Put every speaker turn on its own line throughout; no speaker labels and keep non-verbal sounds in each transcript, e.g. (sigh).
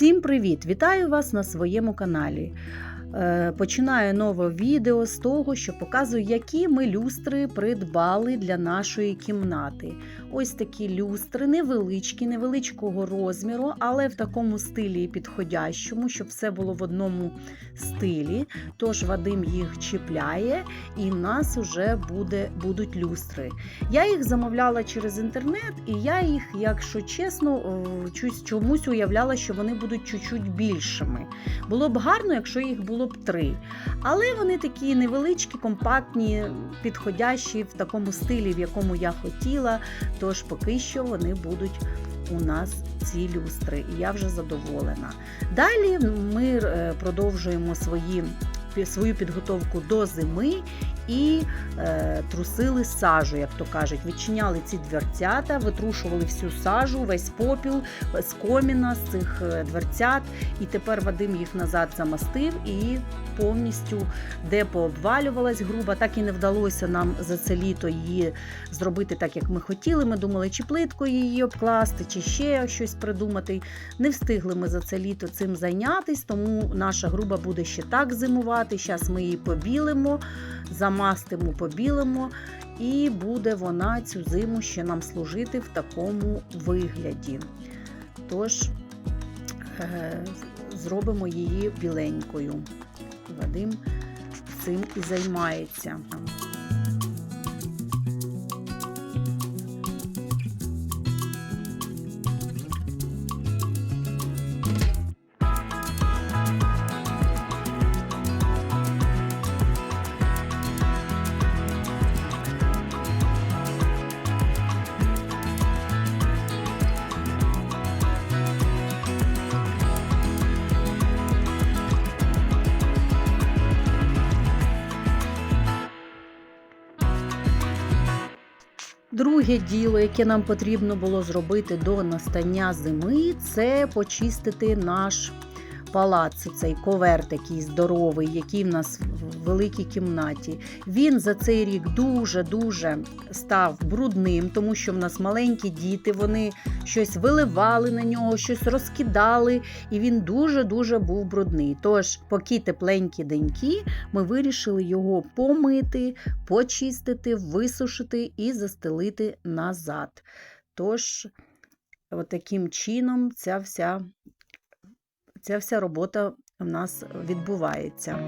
Всім привіт! Вітаю вас на своєму каналі. Е, Починаю нове відео з того, що показую, які ми люстри придбали для нашої кімнати. Ось такі люстри, невеличкі, невеличкого розміру, але в такому стилі підходящому, щоб все було в одному стилі. Тож Вадим їх чіпляє, і в нас вже буде, будуть люстри. Я їх замовляла через інтернет, і я їх, якщо чесно, е, чомусь уявляла, що вони будуть чуть-чуть більшими. Було б гарно, якщо їх було б три. Але вони такі невеличкі, компактні, підходящі в такому стилі, в якому я хотіла. Тож поки що вони будуть у нас ці люстри, і я вже задоволена. Далі ми е, продовжуємо свої, свою підготовку до зими і е, трусили сажу, як то кажуть. Відчиняли ці дверцята, витрушували всю сажу, весь попіл з коміна, з цих е, дверцят. І тепер Вадим їх назад замастив і повністю, де пообвалювалась груба, так і не вдалося нам за це літо її зробити так, як ми хотіли. Ми думали, чи плиткою її обкласти, чи ще щось придумати. Не встигли ми за це літо цим зайнятись, тому наша груба буде ще так зимувати. Зараз ми її побілимо, замастимо, побілимо, і буде вона цю зиму ще нам служити в такому вигляді. Тож е, зробимо її біленькою. Вадим цим і займається. Друге діло, яке нам потрібно було зробити до настання зими, це почистити наш палац, цей ковер такий здоровий, який в нас в великій кімнаті. Він за цей рік дуже-дуже став брудним, тому що в нас маленькі діти, вони щось виливали на нього, щось розкидали, і він дуже-дуже був брудний. Тож, поки тепленькі деньки, ми вирішили його помити, почистити, висушити і застелити назад. Тож, от чином, ця вся, ця вся робота в нас відбувається.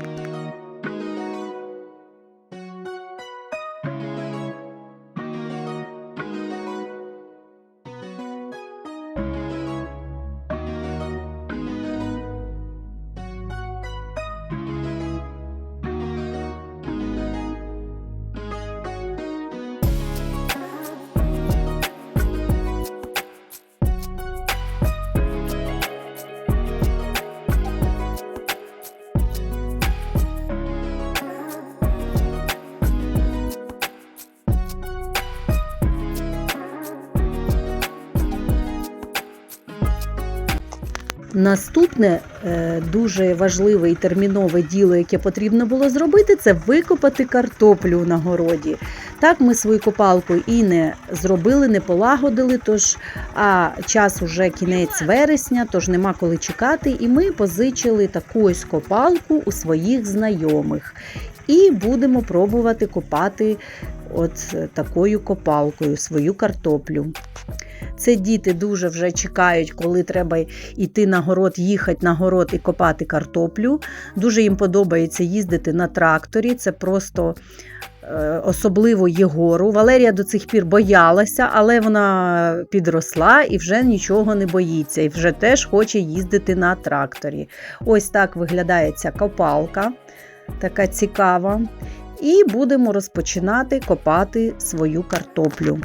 Наступне е, дуже важливе і термінове діло, яке потрібно було зробити, це викопати картоплю на городі. Так ми свою копалку і не зробили, не полагодили. Тож а час уже кінець вересня, тож нема коли чекати. І ми позичили таку ось копалку у своїх знайомих. І будемо пробувати копати от такою копалкою свою картоплю. Це діти дуже вже чекають, коли треба йти на город, їхати на город і копати картоплю. Дуже їм подобається їздити на тракторі. Це просто е, особливо Єгору. Валерія до цих пір боялася, але вона підросла і вже нічого не боїться, і вже теж хоче їздити на тракторі. Ось так виглядає ця копалка, така цікава. І будемо розпочинати копати свою картоплю.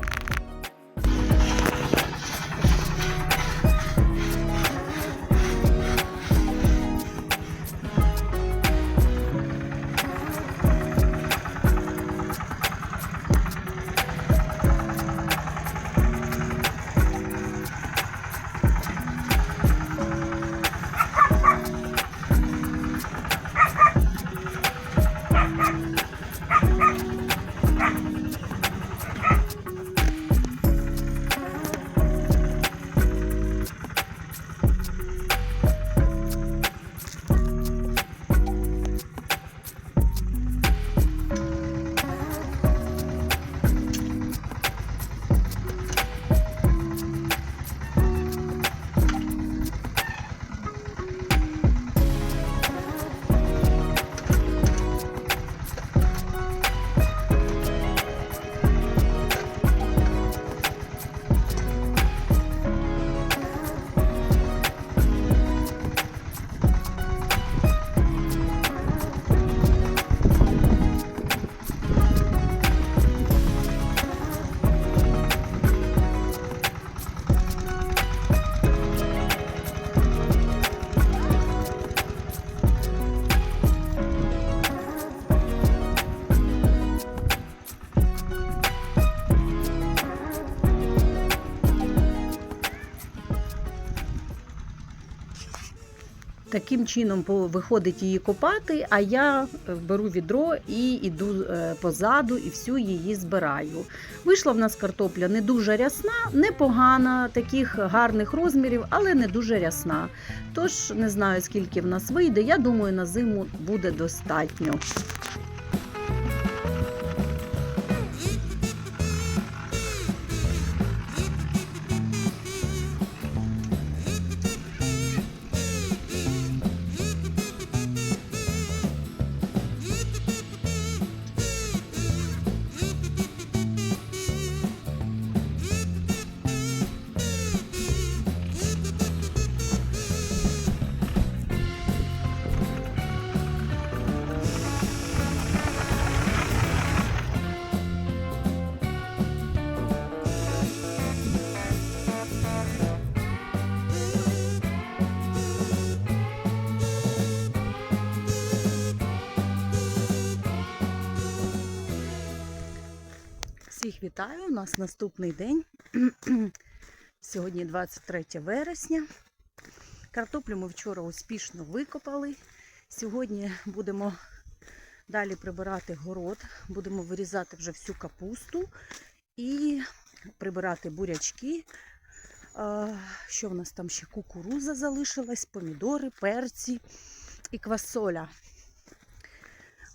Таким чином виходить її копати, а я е, беру відро і йду е, позаду і всю її збираю. Вийшла в нас картопля не дуже рясна, непогана, таких гарних розмірів, але не дуже рясна. Тож не знаю, скільки в нас вийде. Я думаю, на зиму буде достатньо. Вітаю. У нас наступний день. (clears throat) Сьогодні 23 вересня. Картоплю ми вчора успішно викопали. Сьогодні будемо далі прибирати город, будемо вирізати вже всю капусту і прибирати бурячки. Що в нас там ще? Кукуруза залишилась, помідори, перці і квасоля.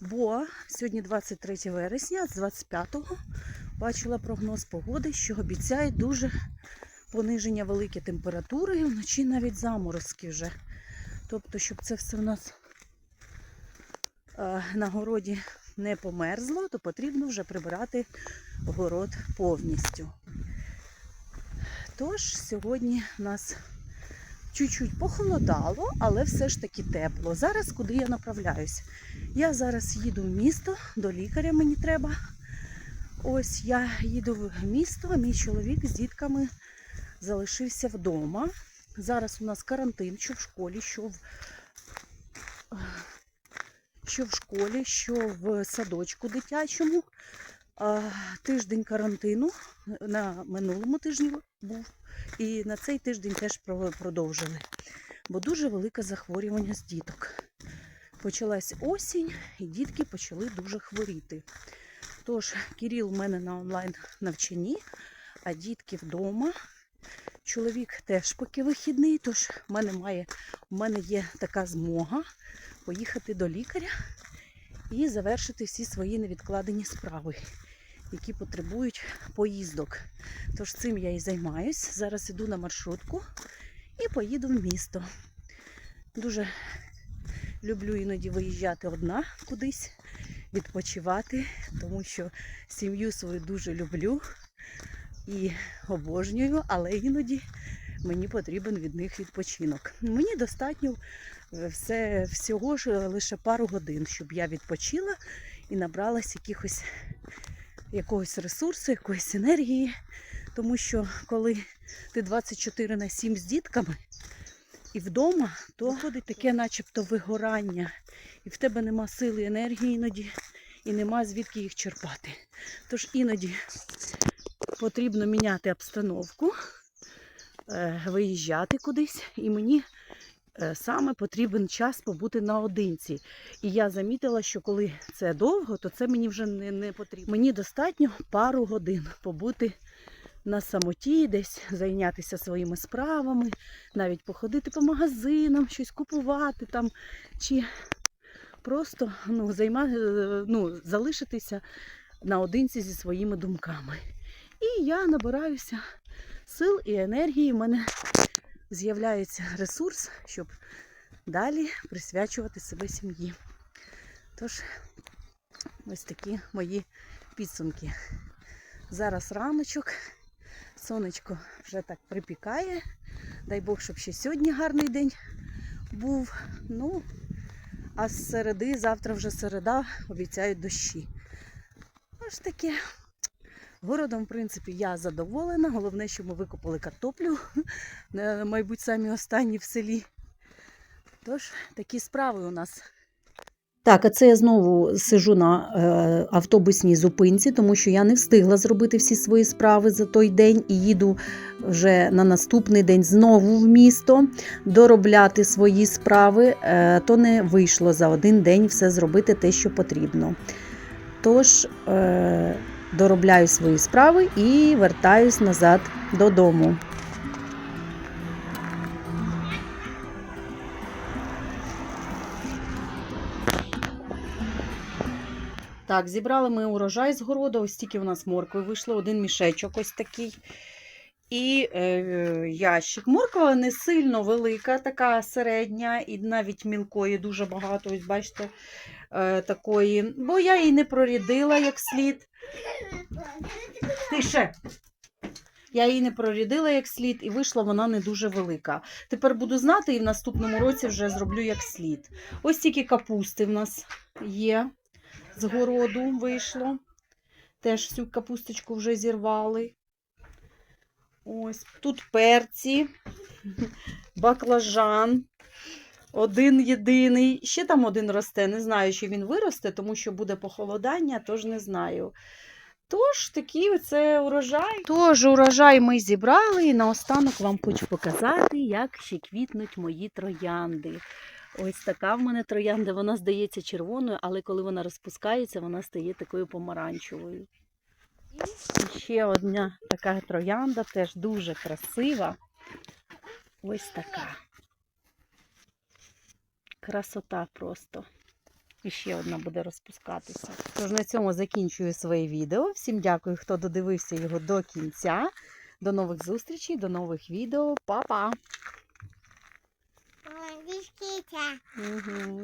Бо сьогодні 23 вересня, з 25-го бачила прогноз погоди, що обіцяє дуже пониження великі температури вночі навіть заморозки вже. Тобто, щоб це все в нас е, на городі не померзло, то потрібно вже прибирати город повністю. Тож сьогодні у нас чуть-чуть похолодало, але все ж таки тепло. Зараз куди я направляюсь? Я зараз їду в місто, до лікаря мені треба. Ось я їду в місто, мій чоловік з дітками залишився вдома. Зараз у нас карантин, що в школі, що в, що в школі, що в садочку дитячому. Тиждень карантину на минулому тижні був. І на цей тиждень теж продовжили. Бо дуже велике захворювання з діток. Почалась осінь, і дітки почали дуже хворіти. Тож, Кирил у мене на онлайн навчанні, а дітки вдома. Чоловік теж поки вихідний, тож в мене, має, в мене є така змога поїхати до лікаря і завершити всі свої невідкладені справи, які потребують поїздок. Тож цим я і займаюсь. Зараз іду на маршрутку і поїду в місто. Дуже люблю іноді виїжджати одна кудись відпочивати, тому що сім'ю свою дуже люблю і обожнюю, але іноді мені потрібен від них відпочинок. Мені достатньо е, все, всього ж е, лише пару годин, щоб я відпочила і набралась якихось, якогось ресурсу, якоїсь енергії. Тому що коли ти 24 на 7 з дітками і вдома, то виходить таке начебто вигорання. І в тебе нема сили, енергії іноді, і нема звідки їх черпати. Тож іноді потрібно міняти обстановку, е, виїжджати кудись, і мені е, саме потрібен час побути наодинці. І я замітила, що коли це довго, то це мені вже не, потрібно. Мені достатньо пару годин побути на самоті, десь зайнятися своїми справами, навіть походити по магазинам, щось купувати там, чи просто ну, займа, ну, залишитися наодинці зі своїми думками. І я набираюся сил і енергії. У мене з'являється ресурс, щоб далі присвячувати себе сім'ї. Тож, ось такі мої підсумки. Зараз раночок, сонечко вже так припікає. Дай Бог, щоб ще сьогодні гарний день був. Ну, а з середи, завтра вже середа, обіцяють дощі. Ось таке. Городом, в принципі, я задоволена. Головне, що ми викопали картоплю, (laughs) мабуть, самі останні в селі. Тож, такі справи у нас. Так, а це я знову сижу на е, автобусній зупинці, тому що я не встигла зробити всі свої справи за той день і їду вже на наступний день знову в місто доробляти свої справи. Е, то не вийшло за один день все зробити те, що потрібно. Тож е, доробляю свої справи і вертаюсь назад додому. Так, зібрали ми урожай з городу. Ось тільки у нас моркви вийшло, один мішечок ось такий. І е, ящик. Морква не сильно велика, така середня, і навіть мілкої дуже багато. Ось бачите, е, такої. Бо я її не прорядила як слід. Тише. Я її не прорядила як слід, і вийшла вона не дуже велика. Тепер буду знати, і в наступному році вже зроблю як слід. Ось тільки капусти в нас є з городу вийшло. Теж всю капусточку вже зірвали. Ось тут перці, баклажан. Один єдиний. Ще там один росте. Не знаю, чи він виросте, тому що буде похолодання, тож не знаю. Тож такий оце урожай. Тож урожай ми зібрали, і наостанок вам хочу показати, як ще квітнуть мої троянди. Ось така в мене троянда, вона здається червоною, але коли вона розпускається, вона стає такою помаранчевою. І ще одна така троянда, теж дуже красива. Ось така. Красота просто. І ще одна буде розпускатися. Тож на цьому закінчую своє відео. Всім дякую, хто додивився його до кінця. До нових зустрічей, до нових відео. Па-па!
Вискita.
Угу.